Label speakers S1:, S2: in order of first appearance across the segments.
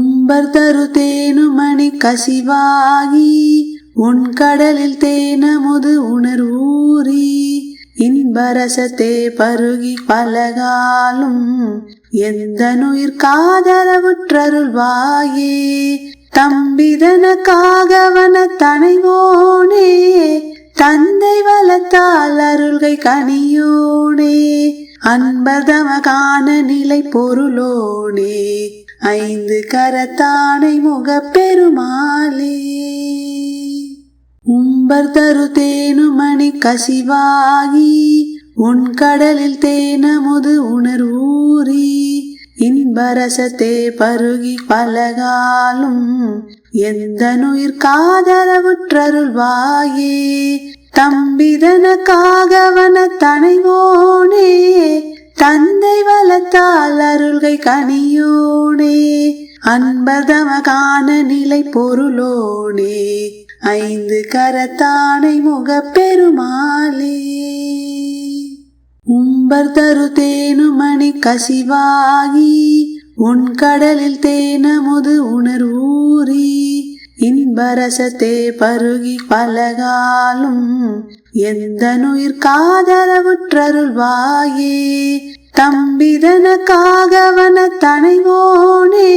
S1: உம்பர் தரு தேனுமணி கசிவாகி உன் கடலில் தேனமுது உணர்வூறி இன்பரசத்தே பருகி பலகாலும் எந்த நுயிர் காதரவுற்றருள்வாயே தம்பிதனக்காகவன தனைவோனே தந்தை வளத்தால் அருள்கை கனியோனே அன்பதமகான நிலை பொருளோனே. ஐந்து கரத்தானை முகப் பெருமாளே உம்பர் தரு தேனுமணி கசிவாகி உன் கடலில் தேனமுது உணர்வூரி. இன்பரசத்தே பருகி பலகாலும் எந்த நுயிர் தம்பிதன தம்பிதனக்காகவன தனைவோனே தந்தை வளத்தால் அருள்கை கனியோனே அன்பதம காண நிலை பொருளோனே ஐந்து கரத்தானை முகப் பெருமாளே உம்பர் தரு தேனுமணி கசிவாகி உன் கடலில் தேனமுது உணர்வூரி இன்பரசத்தே பருகி பலகாலும் எந்த நுயிர் காதரவுற்றருள்வாயே தம்பிதனக்காகவன தனைவோனே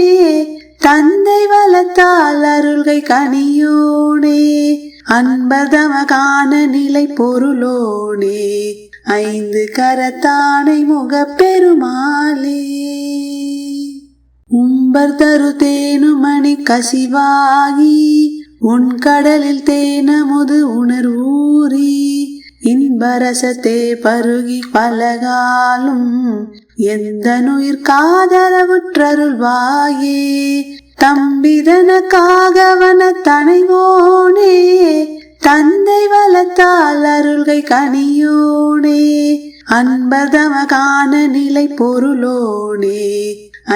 S1: தந்தை வளத்தால் அருள்கை கனியோனே அன்பதமகான நிலை பொருளோனே ஐந்து கரத்தானை முகப் பெருமாளே உம்பர் தரு தேனுமணி கசிவாகி உன் கடலில் தேனமுது உணர்வூரி. இன்பரசத்தே பருகி பலகாலும் எந்த நுயிர் காதலவுற்றருள்வாயே தம்பிதனக்காகவன தனைவோனே தந்தை வளத்தால் அருள்கை கனியோனே அன்பதமகான நிலை பொருளோனே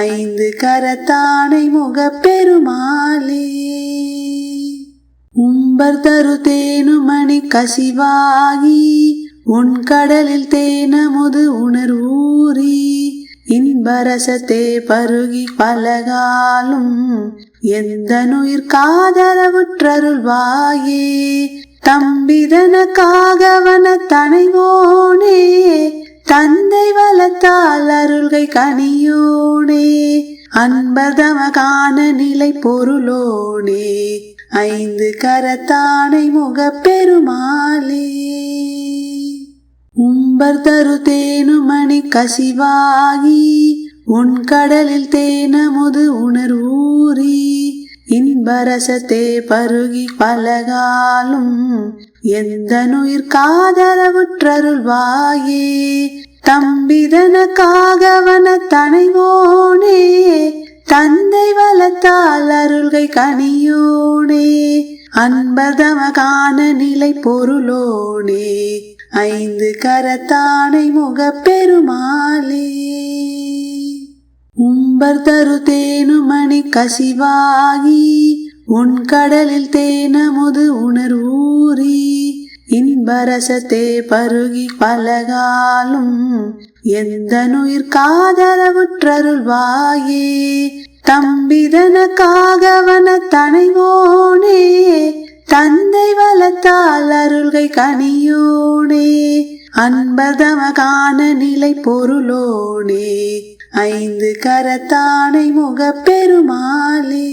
S1: ஐந்து கரத்தானை முகப்பெருமாளே. உம்பர் தரு தேனுமணி கசிவாகி உன் கடலில் தேனமுது உணர்வூரி இன்பரசத்தே பருகி பலகாலும் எந்த நுயிர் காதரவுற்றருள்வாயே தம்பிதனக்காகவன தனைவோனே தந்தை வளத்தால் அருள்கை கனியோனே. அன்பதமகான நிலை பொருளோனே. ஐந்து கரத்தானை முகப் உம்பர் தரு தேனுமணி கசிவாகி உன் கடலில் தேனமுது உணர்வூரி இன்பரசத்தே பருகி பலகாலும் எந்த நுயிர் காதரவுற்றருள்வாயே தம்பிதனக்காகவன தனைவோனே தன் கங்கை கனியோனே அன்பதம காண நிலை பொருளோனே ஐந்து கரத்தானை முகப் பெருமாளே உம்பர் தரு தேனுமணி கசிவாகி உன் கடலில் தேனமுது உணர்வூரி இன்பரசத்தே பருகி பலகாலும் எந்த நுயிர் காதலவுற்றருள்வாயே தம்பிதனக்காகவன தனைவோனே தந்தை வளத்தால் அருள்கை கனியோனே அன்பதமகான நிலை பொருளோனே ஐந்து கரத்தானை முகப் பெருமாளே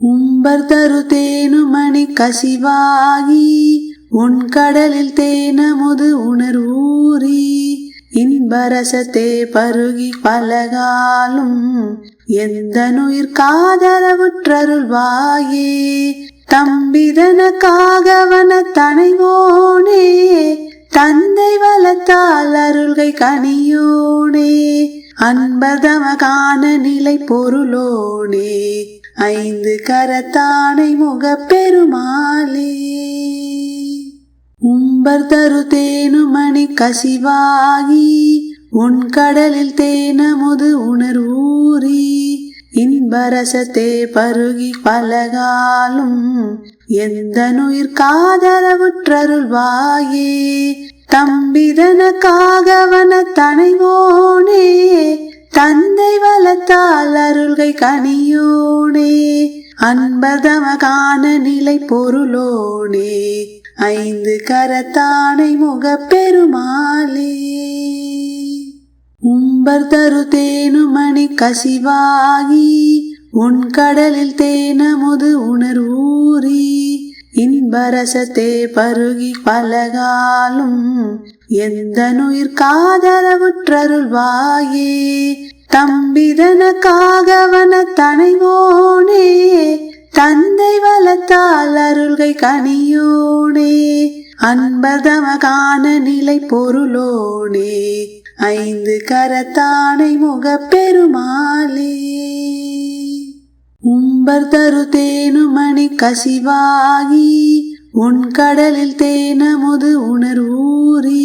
S1: உம்பர் தரு தேனுமணி கசிவாகி உன் கடலில் தேனமுது உணர்வூரி இன்பரசத்தே பருகி பலகாலும் எந்த நுயிர் தம்பிதன தம்பிதனக்காகவன தனைவோனே தந்தை வளத்தால் அருள்கை கனியோனே அன்பதமகான நிலை பொருளோனே ஐந்து கரத்தானை முகப்பெருமாளே. பெருமாளே உம்பர் தரு தேனுமணி கசிவாகி உன் கடலில் தேனமுது உணர்வூறி இன்பரசத்தே பருகி பலகாலும் எந்த நுயிர் காதரவுற்றருள்வாயே தம்பிதனக்காகவன தனைவோனே தந்தை வளத்தால் அருள்கை கனியோனே அன்பதம காண நிலை பொருளோனே. ஐந்து கரத்தானை முகப்பெருமாளே. உம்பர் தரு தேனுமணி கசிவாகி உன் கடலில் தேனமுது உணர்வூரி இன்பரசத்தே பருகி பலகாலும் எந்த நுயிர் காதரவுற்றருள்வாயே. தம்பிதனக்காகவன தனைவோனே தந்தை வளத்தால் அருள்கை கனியோனே அன்பதம காண நிலை பொருளோனே ஐந்து கரத்தானை முகப் பெருமாளே உம்பர் தரு தேனுமணி கசிவாகி உன் கடலில் தேனமுது உணர்வூரி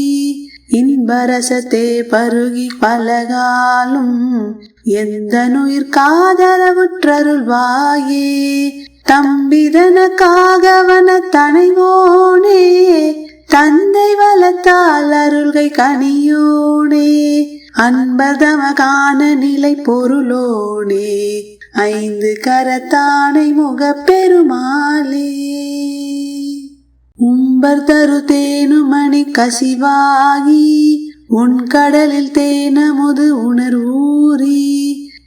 S1: இன்பரசத்தே பருகி பலகாலும் எந்த நுயிர் காதரவுற்றருள்வாயே தம்பிதனக்காகவன தனைவோனே தந்தை வளத்தால் அருள்கை கனியோனே அன்பதம காண நிலை பொருளோனே ஐந்து கரத்தானை முகப் பெருமாளே உம்பர் தரு தேனுமணி கசிவாகி உன் கடலில் தேனமுது உணர்வூரி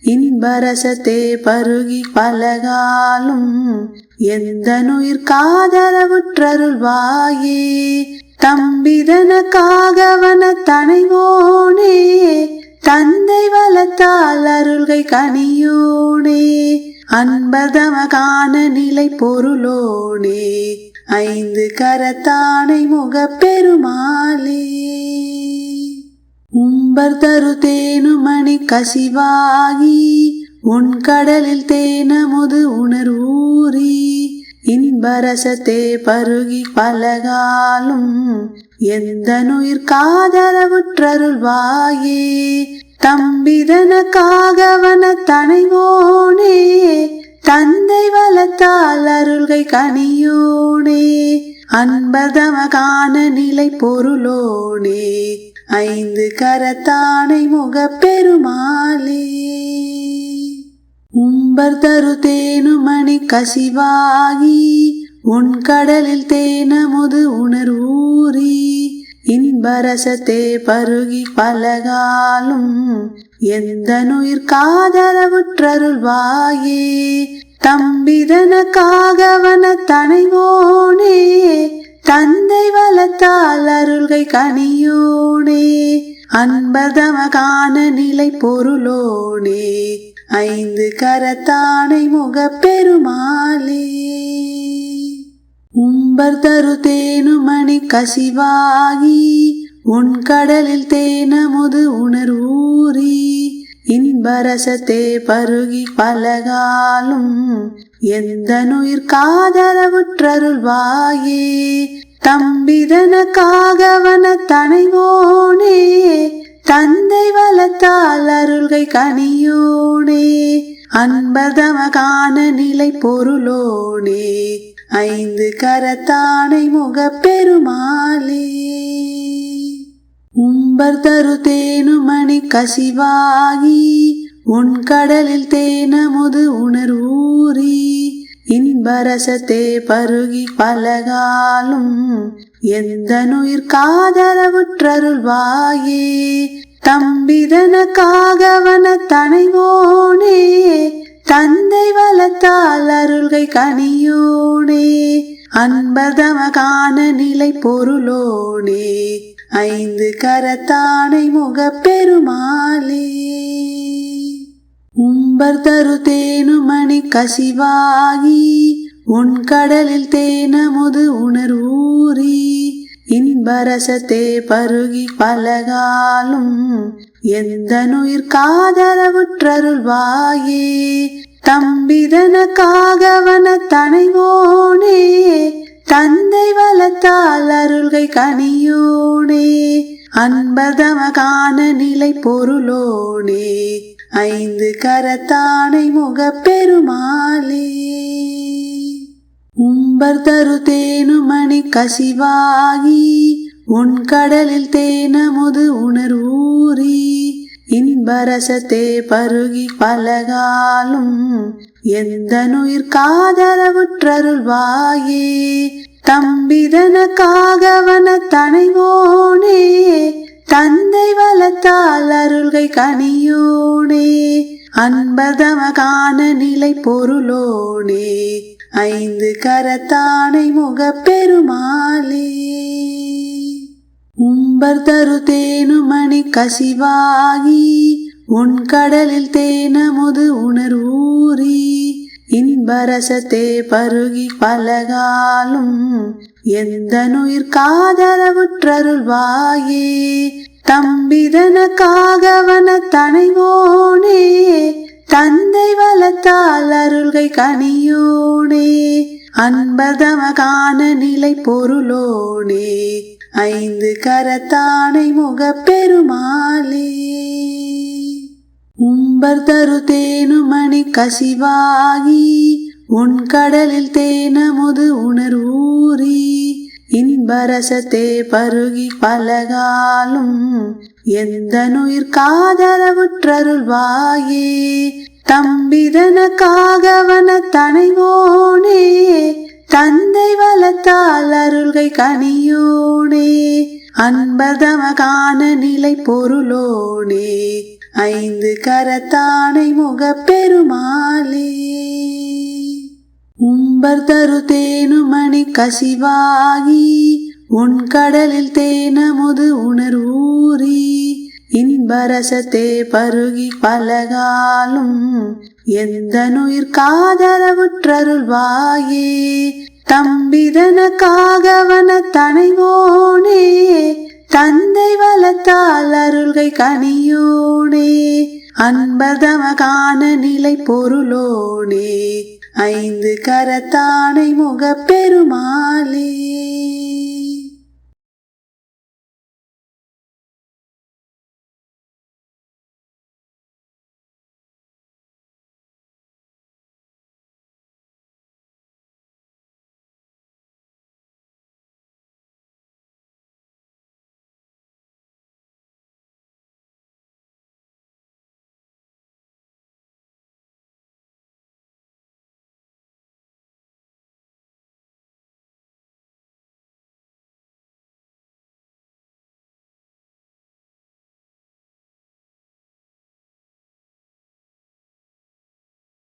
S1: இன்பரசத்தே பருகி பலகாலும் எந்த நுயிர் காதலவுற்றருள்வாயே தம்பிதனக்காகவன தனைவோனே தந்தை வளத்தால் அருள்கை கனியோனே அன்பதம காண நிலை பொருளோனே ஐந்து கரத்தானை முகப்பெருமாளே. பெருமாளே உம்பர் தரு தேனுமணி கசிவாகி உன் கடலில் தேனமுது உணர்வூறி இன்பரசத்தே பருகி பலகாலும் எந்த நுயிர் காதரவுற்றருள்வாயே தம்பிதனக்காகவன தனைவோனே தந்தை வளத்தால் அருள்கை கனியோனே அன்பதம காண நிலை பொருளோனே. ஐந்து கரத்தானை முகப்பெருமாளே. உம்பர் தரு தேனுமணி கசிவாகி உன் கடலில் தேனமுது உணர்வூரி இன்பரசத்தே பருகி பலகாலும் எந்த நுயிர் தம்பிதன காகவன தனைவோனே தந்தை வளத்தால் அருள்கை கனியோனே அன்பதம காண நிலை பொருளோனே ஐந்து கரத்தானை முகப் பெருமாளே உம்பர் தரு தேனுமணி கசிவாகி உன் கடலில் தேனமுது உணர்வூரி இன்பரசத்தே பருகி பலகாலும் எந்த நுயிர் தம்பிதனக்காக வன தனைவோனே தந்தை வளத்தால் அருள்கை கனியோனே அன்பதம நிலை பொருளோனே ஐந்து கரத்தானை முகப் பெருமாளே உம்பர் தரு தேனுமணி கசிவாகி உன் கடலில் தேனமுது உணர்வூரி இன்பரசத்தே பருகி பலகாலும் எந்த நுயிர் காதலவுற்றருள்வாயே தம்பிதனக்காகவன தனைவோனே தந்தை வளத்தால் அருள்கை கனியோனே அன்பர்தம காண நிலை பொருளோனே ஐந்து கரத்தானை முகப்ப உம்பர் தரு தேனுமணி கசிவாகி உன் கடலில் தேனமுது உணர்வூறி இன்பரசத்தே பருகி பலகாலும் எந்த நுயிர் தம்பிதன தம்பிதனக்காகவன தனைவோனே தந்தை வளத்தால் அருள்கை கனியோனே அன்பதம காண நிலை பொருளோனே ஐந்து கரத்தானை முகப் பெருமாளே உம்பர் தரு தேனுமணி கசிவாகி உன் கடலில் தேனமுது உணர்வூரி இன்பரசத்தே பருகி பலகாலும் எந்த நுயிர் தம்பிதன தம்பிதனக்காகவன தனைவோனே தந்தை வளத்தால் அருள்கை கனியோனே அன்பதம காண நிலை பொருளோனே ஐந்து கரத்தானை முகப் பெருமாளே உம்பர் தரு தேனுமணி கசிவாகி உன் கடலில் தேனமுது உணர்வூரி இன்பரசத்தே பருகி பலகாலும் எந்த நுயிர் காதரவுற்றருள்வாயே தம்பிதனக்காகவன தனைவோனே தந்தை வளத்தால் அருள்கை கனியோனே அன்பர்தமகான நிலை பொருளோனே ஐந்து கரத்தானை முகப் பெருமாளே உம்பர் தரு தேனுமணி கசிவாகி உன் கடலில் தேனமுது உணர்வூரி இன்பரசத்தே பருகி பலகாலும் எந்த நுயிர் தம்பிதன தம்பிதனக்காகவன தனைவோனே தந்தை வளத்தால் அருள்கை கனியோனே அன்பர்தமகான நிலை பொருளோனே ஐந்து கரத்தானை முகப்பெருமாளே. உம்பர் தரு தேனு மணி கசிவாகி உன் கடலில் தேனமுது உணர்வூரி இன்பரசத்தே பருகி பலகாலும் எந்த நுயிர் காதரவுற்றருள்வாயே தம்பிதனக்காகவன தனைவோனே தந்தை வளத்தால் அருள்கை கனியோனே அன்பர்தமகான நிலை பொருளோனே. ஐந்து கரத்தானை முகப்பெருமாளே.